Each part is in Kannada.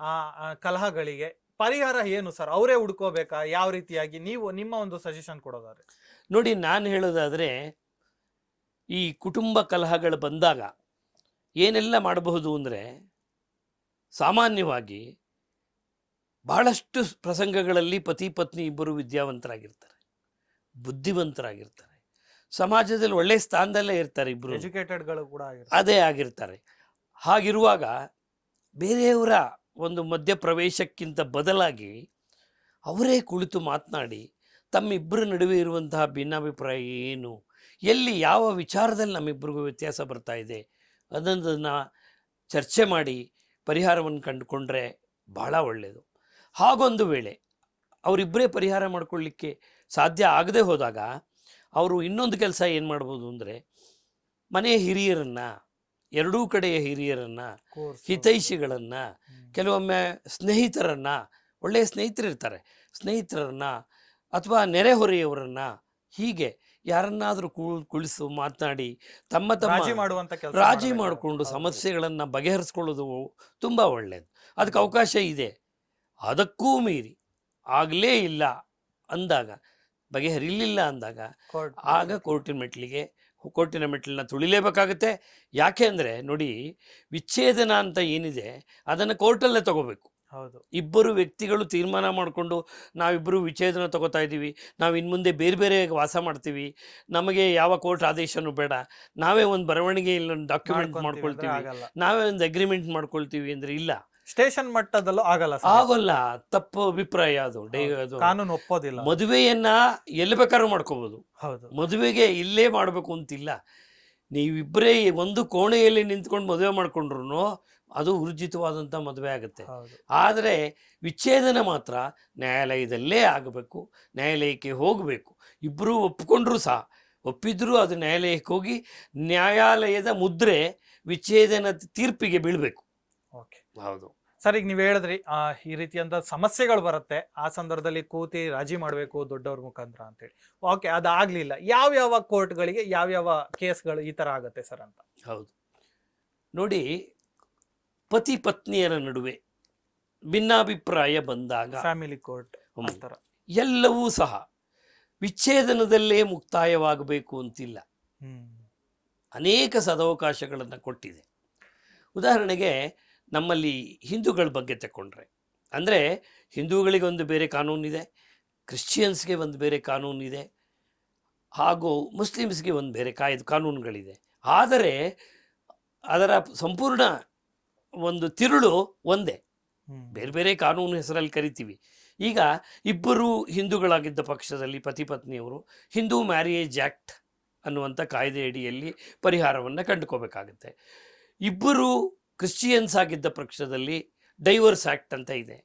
ಆ ಕಲಹಗಳಿಗೆ ಪರಿಹಾರ ಏನು ಸರ್? ಅವರೇ ಹುಡ್ಕೋಬೇಕಾ? ಯಾವ ರೀತಿಯಾಗಿ? ನೀವು ನಿಮ್ಮ ಒಂದು ಸಜೆಷನ್ ಕೊಡೋದಾದ್ರೆ. ನೋಡಿ ನಾನು ಹೇಳೋದಾದರೆ ಈ ಕುಟುಂಬ ಕಲಹಗಳು ಬಂದಾಗ ಏನೆಲ್ಲ ಮಾಡಬಹುದು ಅಂದರೆ ಸಾಮಾನ್ಯವಾಗಿ ಬಹಳಷ್ಟು ಪ್ರಸಂಗಗಳಲ್ಲಿ ಪತಿ ಪತ್ನಿ ಇಬ್ಬರು ವಿದ್ಯಾವಂತರಾಗಿರ್ತಾರೆ ಬುದ್ಧಿವಂತರಾಗಿರ್ತಾರೆ. ಸಮಾಜದಲ್ಲಿ ಒಳ್ಳೆ ಸ್ಥಾನದಲ್ಲೇ ಇರ್ತಾರೆ ಇಬ್ಬರು ಎಜುಕೇಟೆಡ್ಗಳು ಕೂಡ ಅದೇ ಆಗಿರ್ತಾರೆ. ಹಾಗಿರುವಾಗ ಬೇರೆಯವರ ಒಂದು ಮಧ್ಯಪ್ರವೇಶಕ್ಕಿಂತ ಬದಲಾಗಿ ಅವರೇ ಕುಳಿತು ಮಾತನಾಡಿ, ತಮ್ಮಿಬ್ಬರ ನಡುವೆ ಇರುವಂತಹ ಭಿನ್ನಾಭಿಪ್ರಾಯ ಏನು? ಎಲ್ಲಿ ಯಾವ ವಿಚಾರದಲ್ಲಿ ನಮ್ಮಿಬ್ಬರಿಗೂ ವ್ಯತ್ಯಾಸ ಬರ್ತಾ ಇದೆ? ಅದನ್ನು ಚರ್ಚೆ ಮಾಡಿ ಪರಿಹಾರವನ್ನು ಕಂಡುಕೊಂಡ್ರೆ ಬಹಳ ಒಳ್ಳೆಯದು ಹಾಗೊಂದು ವೇಳೆ ಅವರಿಬ್ಬರೇ ಪರಿಹಾರ ಮಾಡಿಕೊಳ್ಳಿಕ್ಕೆ ಸಾಧ್ಯ ಆಗದೆ ಹೋದಾಗ, ಅವರು ಇನ್ನೊಂದು ಕೆಲಸ ಏನು ಮಾಡ್ಬೋದು ಅಂದರೆ ಮನೆಯ ಹಿರಿಯರನ್ನು ಎರಡೂ ಕಡೆಯ ಹಿರಿಯರನ್ನು. ಹಿತೈಷಿಗಳನ್ನು. ಕೆಲವೊಮ್ಮೆ ಸ್ನೇಹಿತರನ್ನು ಒಳ್ಳೆಯ ಸ್ನೇಹಿತರಿರ್ತಾರೆ ಸ್ನೇಹಿತರನ್ನು ಅಥವಾ ನೆರೆಹೊರೆಯವರನ್ನು ಹೀಗೆ ಯಾರನ್ನಾದರೂ ಕುಳ್ ಕುಳಿಸು ಮಾತನಾಡಿ ತಮ್ಮ ತಮ್ಮ ರಾಜಿ ಮಾಡಿಕೊಂಡು ಸಮಸ್ಯೆಗಳನ್ನು ಬಗೆಹರಿಸ್ಕೊಳ್ಳೋದು ತುಂಬ ಒಳ್ಳೆಯದು ಅದಕ್ಕೆ ಅವಕಾಶ ಇದೆ. ಅದಕ್ಕೂ ಮೀರಿ ಆಗಲೇ ಇಲ್ಲ ಅಂದಾಗ ಬಗೆಹರಿಲಿಲ್ಲ ಅಂದಾಗ ಆಗ ಕೋರ್ಟಿನ ಮೆಟ್ಲಿಗೆ ಕೋರ್ಟಿನ ಮೆಟ್ಲನ್ನ ತುಳಿಲೇಬೇಕಾಗುತ್ತೆ. ಯಾಕೆ ಅಂದರೆ ನೋಡಿ ವಿಚ್ಛೇದನ ಅಂತ ಏನಿದೆ ಅದನ್ನು ಕೋರ್ಟಲ್ಲೇ ತಗೋಬೇಕು. ಹೌದು. ಇಬ್ಬರು ವ್ಯಕ್ತಿಗಳು ತೀರ್ಮಾನ ಮಾಡಿಕೊಂಡು ನಾವಿಬ್ಬರು ವಿಚ್ಛೇದನ ತಗೋತಾ ಇದ್ದೀವಿ ನಾವು ಇನ್ನು ಮುಂದೆ ಬೇರೆ ಬೇರೆ ವಾಸ ಮಾಡ್ತೀವಿ ನಮಗೆ ಯಾವ ಕೋರ್ಟ್ ಆದೇಶನೂ ಬೇಡ ನಾವೇ ಒಂದು ಬರವಣಿಗೆ ಇಲ್ಲೊಂದು ಡಾಕ್ಯುಮೆಂಟ್ ಮಾಡ್ಕೊಳ್ತೀವಿ ನಾವೇ ಒಂದು ಅಗ್ರಿಮೆಂಟ್ ಮಾಡ್ಕೊಳ್ತೀವಿ ಅಂದರೆ ಇಲ್ಲ. ಸ್ಟೇಷನ್ ಮಟ್ಟದಲ್ಲೂ ಆಗಲ್ಲ sir. ಆಗೋಲ್ಲ. ತಪ್ಪು ಅಭಿಪ್ರಾಯ ಅದು. ಡೇ ಅದು. ಕಾನೂನು ಒಪ್ಪೋದಿಲ್ಲ. ಮದುವೆಯನ್ನ ಎಲ್ಲಿ ಬೇಕಾದ್ರೂ ಮಾಡ್ಕೋಬಹುದು ಹೌದು. ಮದುವೆಗೆ ಇಲ್ಲೇ ಮಾಡಬೇಕು ಅಂತಿಲ್ಲ. ನೀವಿಬ್ಬರೇ ಒಂದು ಕೋಣೆಯಲ್ಲಿ ನಿಂತ್ಕೊಂಡು ಮದುವೆ ಮಾಡ್ಕೊಂಡ್ರು ಅದು ಊರ್ಜಿತವಾದಂಥ ಮದುವೆ ಆಗುತ್ತೆ. ಹೌದು. ಆದರೆ ವಿಚ್ಛೇದನ ಮಾತ್ರ ನ್ಯಾಯಾಲಯದಲ್ಲೇ ಆಗಬೇಕು ನ್ಯಾಯಾಲಯಕ್ಕೆ ಹೋಗಬೇಕು. ಇಬ್ರು ಒಪ್ಕೊಂಡ್ರೂ ಸಹ. ಒಪ್ಪಿದ್ರೂ ಅದು ನ್ಯಾಯಾಲಯಕ್ಕೆ ಹೋಗಿ ನ್ಯಾಯಾಲಯದ ಮುದ್ರೆ ವಿಚ್ಛೇದನ ತೀರ್ಪಿಗೆ ಬೀಳಬೇಕು. ಓಕೆ. ಹೌದು. ಸರ್ ಈಗ ನೀವು ಹೇಳಿದ್ರಿ ಆ, ಈ ರೀತಿಯಂತ ಸಮಸ್ಯೆಗಳು ಬರುತ್ತೆ. ಆ ಸಂದರ್ಭದಲ್ಲಿ ಕೂತಿ ರಾಜಿ ಮಾಡಬೇಕು ದೊಡ್ಡವ್ರ ಮುಖಾಂತರ ಅಂತೇಳಿ. ಓಕೆ ಅದಾಗ್ಲಿಲ್ಲ ಯಾವ ಯಾವ ಕೋರ್ಟ್ಗಳಿಗೆ ಯಾವ ಯಾವ ಕೇಸ್ಗಳು ಈ ತರ ಆಗುತ್ತೆ ಸರ್ ಅಂತ? ಹೌದು. ನೋಡಿ ಪತಿ ಪತ್ನಿಯರ ನಡುವೆ ಭಿನ್ನಾಭಿಪ್ರಾಯ ಬಂದಾಗ ಫ್ಯಾಮಿಲಿ ಕೋರ್ಟ್ ಒಂಥರ ಎಲ್ಲವೂ ಸಹ ವಿಚ್ಛೇದನದಲ್ಲೇ ಮುಕ್ತಾಯವಾಗಬೇಕು ಅಂತಿಲ್ಲ. ಅನೇಕ ಸದವಕಾಶಗಳನ್ನು ಕೊಟ್ಟಿದೆ. ಉದಾಹರಣೆಗೆ ನಮ್ಮಲ್ಲಿ ಹಿಂದೂಗಳ ಬಗ್ಗೆ ತಗೊಂಡ್ರೆ ಅಂದರೆ ಹಿಂದೂಗಳಿಗೆ ಒಂದು ಬೇರೆ ಕಾನೂನಿದೆ ಕ್ರಿಶ್ಚಿಯನ್ಸ್ಗೆ ಒಂದು ಬೇರೆ ಕಾನೂನಿದೆ ಹಾಗೂ ಮುಸ್ಲಿಮ್ಸ್ಗೆ ಒಂದು ಬೇರೆ ಕಾಯ್ದು ಕಾನೂನುಗಳಿದೆ. ಆದರೆ ಅದರ ಸಂಪೂರ್ಣ ಒಂದು ತಿರುಳು ಒಂದೇ. ಬೇರೆ ಬೇರೆ ಕಾನೂನು ಹೆಸರಲ್ಲಿ ಕರಿತೀವಿ. ಈಗ ಇಬ್ಬರು ಹಿಂದೂಗಳಾಗಿದ್ದ ಪಕ್ಷದಲ್ಲಿ ಪತಿ ಪತ್ನಿಯವರು ಹಿಂದೂ ಮ್ಯಾರಿಯೇಜ್ ಆ್ಯಕ್ಟ್ ಅನ್ನುವಂಥ ಕಾಯ್ದೆಯಡಿಯಲ್ಲಿ ಪರಿಹಾರವನ್ನು ಕಂಡುಕೋಬೇಕಾಗುತ್ತೆ. ಇಬ್ಬರು ಕ್ರಿಶ್ಚಿಯನ್ಸ್ ಆಗಿದ್ದ ಪಕ್ಷದಲ್ಲಿ ಡೈವರ್ಸ್ ಆ್ಯಕ್ಟ್ ಅಂತ ಇದೆ.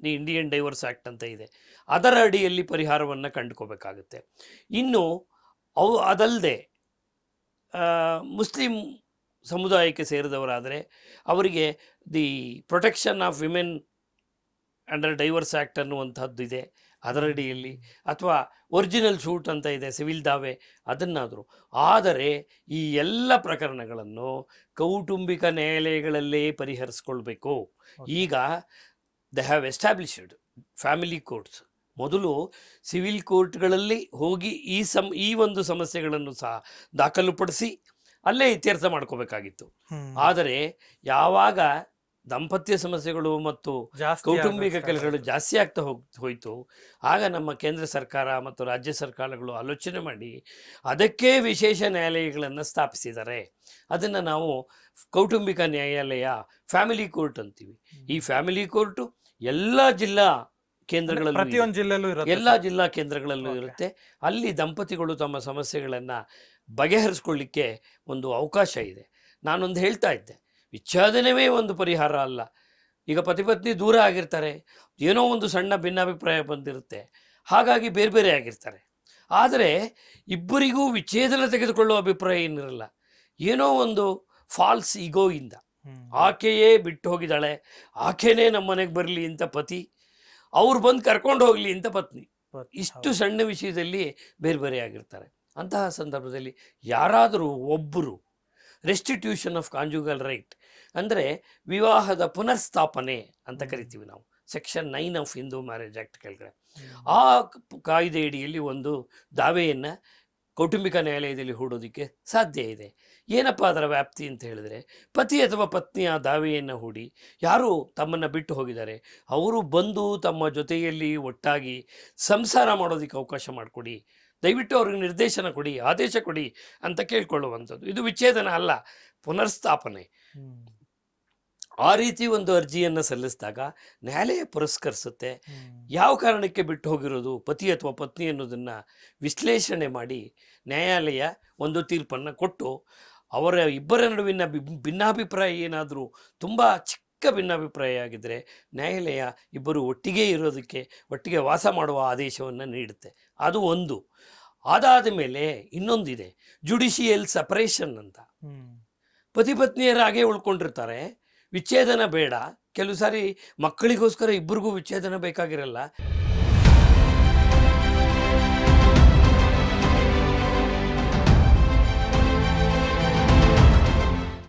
ದಿ ಇಂಡಿಯನ್ ಡೈವರ್ಸ್ ಆ್ಯಕ್ಟ್ ಅಂತ ಇದೆ. ಅದರ ಅಡಿಯಲ್ಲಿ ಪರಿಹಾರವನ್ನು ಕಂಡುಕೋಬೇಕಾಗುತ್ತೆ. ಇನ್ನು ಅವು ಅದಲ್ಲದೆ ಮುಸ್ಲಿಂ ಸಮುದಾಯಕ್ಕೆ ಸೇರಿದವರಾದರೆ ಅವರಿಗೆ the protection of women under divorce act ಅನ್ನುವಂಥದ್ದು ಇದೆ ಅದರ ಅಡಿಯಲ್ಲಿ ಅಥವಾ ಒರಿಜಿನಲ್ ಶೂಟ್ ಅಂತ ಇದೆ ಸಿವಿಲ್ ದಾವೆ ಅದನ್ನಾದರೂ. ಆದರೆ ಈ ಎಲ್ಲ ಪ್ರಕರಣಗಳನ್ನು ಕೌಟುಂಬಿಕ ನ್ಯಾಯಾಲಯಗಳಲ್ಲೇ ಪರಿಹರಿಸ್ಕೊಳ್ಬೇಕು. ಈಗ they have established family courts. ಮೊದಲು ಸಿವಿಲ್ ಕೋರ್ಟ್ಗಳಲ್ಲಿ ಹೋಗಿ ಈ ಸಮ್ ಈ ಒಂದು ಸಮಸ್ಯೆಗಳನ್ನು ಸಹ ದಾಖಲುಪಡಿಸಿ ಅಲ್ಲೇ ಇತ್ಯರ್ಥ ಮಾಡ್ಕೋಬೇಕಾಗಿತ್ತು. ಆದರೆ ಯಾವಾಗ ದಾಂಪತ್ಯ ಸಮಸ್ಯೆಗಳು ಮತ್ತು ಕೌಟುಂಬಿಕ ಕೆಲಸಗಳು ಜಾಸ್ತಿ ಆಗ್ತಾ ಹೋಗ್ ಹೋಯಿತು. ಆಗ ನಮ್ಮ ಕೇಂದ್ರ ಸರ್ಕಾರ ಮತ್ತು ರಾಜ್ಯ ಸರ್ಕಾರಗಳು ಆಲೋಚನೆ ಮಾಡಿ ಅದಕ್ಕೆ ವಿಶೇಷ ನ್ಯಾಯಾಲಯಗಳನ್ನು ಸ್ಥಾಪಿಸಿದ್ದಾರೆ. ಅದನ್ನು ನಾವು ಕೌಟುಂಬಿಕ ನ್ಯಾಯಾಲಯ ಫ್ಯಾಮಿಲಿ ಕೋರ್ಟ್ ಅಂತೀವಿ. ಈ ಫ್ಯಾಮಿಲಿ ಕೋರ್ಟು ಎಲ್ಲ ಜಿಲ್ಲಾ ಕೇಂದ್ರಗಳಲ್ಲಿ. ಪ್ರತಿಯೊಂದು ಜಿಲ್ಲೆಯಲ್ಲೂ ಇರುತ್ತೆ ಎಲ್ಲ ಜಿಲ್ಲಾ ಕೇಂದ್ರಗಳಲ್ಲೂ ಇರುತ್ತೆ. ಅಲ್ಲಿ ದಂಪತಿಗಳು ತಮ್ಮ ಸಮಸ್ಯೆಗಳನ್ನು ಬಗೆಹರಿಸ್ಕೊಳ್ಳಿಕ್ಕೆ ಒಂದು ಅವಕಾಶ ಇದೆ. ನಾನೊಂದು ಹೇಳ್ತಾ ಇದ್ದೆ. ವಿಚ್ಛೇದನವೇ ಒಂದು ಪರಿಹಾರ ಅಲ್ಲ. ಈಗ ಪತಿ ಪತ್ನಿ ದೂರ ಆಗಿರ್ತಾರೆ ಏನೋ ಒಂದು ಸಣ್ಣ ಭಿನ್ನಾಭಿಪ್ರಾಯ ಬಂದಿರುತ್ತೆ ಹಾಗಾಗಿ ಬೇರೆ ಬೇರೆ ಆಗಿರ್ತಾರೆ. ಆದರೆ ಇಬ್ಬರಿಗೂ ವಿಚ್ಛೇದನ ತೆಗೆದುಕೊಳ್ಳುವ ಅಭಿಪ್ರಾಯ ಏನಿರಲ್ಲ. ಏನೋ ಒಂದು ಫಾಲ್ಸ್ ಇಗೋಯಿಂದ. ಆಕೆಯೇ ಬಿಟ್ಟು ಹೋಗಿದ್ದಾಳೆ ಆಕೆಯೇ ನಮ್ಮ ಮನೆಗೆ ಬರಲಿ ಅಂತ ಪತಿ ಅವ್ರು ಬಂದು ಕರ್ಕೊಂಡು ಹೋಗಲಿ ಅಂತ ಪತ್ನಿ. ಇಷ್ಟು ಸಣ್ಣ ವಿಷಯದಲ್ಲಿ ಬೇರೆ ಬೇರೆ ಆಗಿರ್ತಾರೆ. ಅಂತಹ ಸಂದರ್ಭದಲ್ಲಿ ಯಾರಾದರೂ ಒಬ್ಬರು ರೆಸ್ಟಿಟ್ಯೂಷನ್ ಆಫ್ ಕಾಂಜುಗಲ್ ರೈಟ್ ಅಂದರೆ ವಿವಾಹದ ಪುನರ್ಸ್ಥಾಪನೆ ಅಂತ ಕರಿತೀವಿ ನಾವು. Section nine of Hindu marriage act ಕೆಳಗಡೆ. ಆ ಕಾಯ್ದೆಯಡಿಯಲ್ಲಿ ಒಂದು ದಾವೆಯನ್ನು ಕೌಟುಂಬಿಕ ನ್ಯಾಯಾಲಯದಲ್ಲಿ ಹೂಡೋದಕ್ಕೆ ಸಾಧ್ಯ ಇದೆ. ಏನಪ್ಪ ಅದರ ವ್ಯಾಪ್ತಿ ಅಂತ ಹೇಳಿದ್ರೆ ಪತಿ ಅಥವಾ ಪತ್ನಿ ಆ ದಾವೆಯನ್ನು ಹೂಡಿ ಯಾರು ತಮ್ಮನ್ನು ಬಿಟ್ಟು ಹೋಗಿದ್ದಾರೆ ಅವರು ಬಂದು ತಮ್ಮ ಜೊತೆಯಲ್ಲಿ ಒಟ್ಟಾಗಿ ಸಂಸಾರ ಮಾಡೋದಕ್ಕೆ ಅವಕಾಶ ಮಾಡಿಕೊಡಿ ದಯವಿಟ್ಟು ಅವ್ರಿಗೆ ನಿರ್ದೇಶನ ಕೊಡಿ ಆದೇಶ ಕೊಡಿ ಅಂತ ಕೇಳ್ಕೊಳ್ಳುವಂಥದ್ದು. ಇದು ವಿಚ್ಛೇದನ ಅಲ್ಲ ಪುನರ್ಸ್ಥಾಪನೆ. ಆ ರೀತಿ ಒಂದು ಅರ್ಜಿಯನ್ನು ಸಲ್ಲಿಸಿದಾಗ ನ್ಯಾಯಾಲಯ ಪುರಸ್ಕರಿಸುತ್ತೆ. ಯಾವ ಕಾರಣಕ್ಕೆ ಬಿಟ್ಟು ಹೋಗಿರೋದು ಪತಿ ಅಥವಾ ಪತ್ನಿ ಅನ್ನೋದನ್ನು ವಿಶ್ಲೇಷಣೆ ಮಾಡಿ ನ್ಯಾಯಾಲಯ ಒಂದು ತೀರ್ಪನ್ನು ಕೊಟ್ಟು ಅವರ ಇಬ್ಬರ ನಡುವಿನ ಭಿನ್ನಾಭಿಪ್ರಾಯ ಏನಾದರೂ ತುಂಬ ಚಿಕ್ಕ ಭಿನ್ನಾಭಿಪ್ರಾಯ ಆಗಿದ್ದರೆ ನ್ಯಾಯಾಲಯ ಇಬ್ಬರು ಒಟ್ಟಿಗೆ ಇರೋದಕ್ಕೆ ಒಟ್ಟಿಗೆ ವಾಸ ಮಾಡುವ ಆದೇಶವನ್ನು ನೀಡುತ್ತೆ. ಅದು ಒಂದು. ಅದಾದ ಮೇಲೆ ಇನ್ನೊಂದಿದೆ. ಜುಡಿಷಿಯಲ್ ಸಪರೇಷನ್ ಅಂತ. ಪತಿ ಪತ್ನಿಯರಾಗೆ ಉಳ್ಕೊಂಡಿರ್ತಾರೆ. ವಿಚ್ಛೇದನ ಬೇಡ. ಕೆಲವು ಸಾರಿ ಮಕ್ಕಳಿಗೋಸ್ಕರ ಇಬ್ಬರಿಗೂ ವಿಚ್ಛೇದನ ಬೇಕಾಗಿರಲ್ಲ.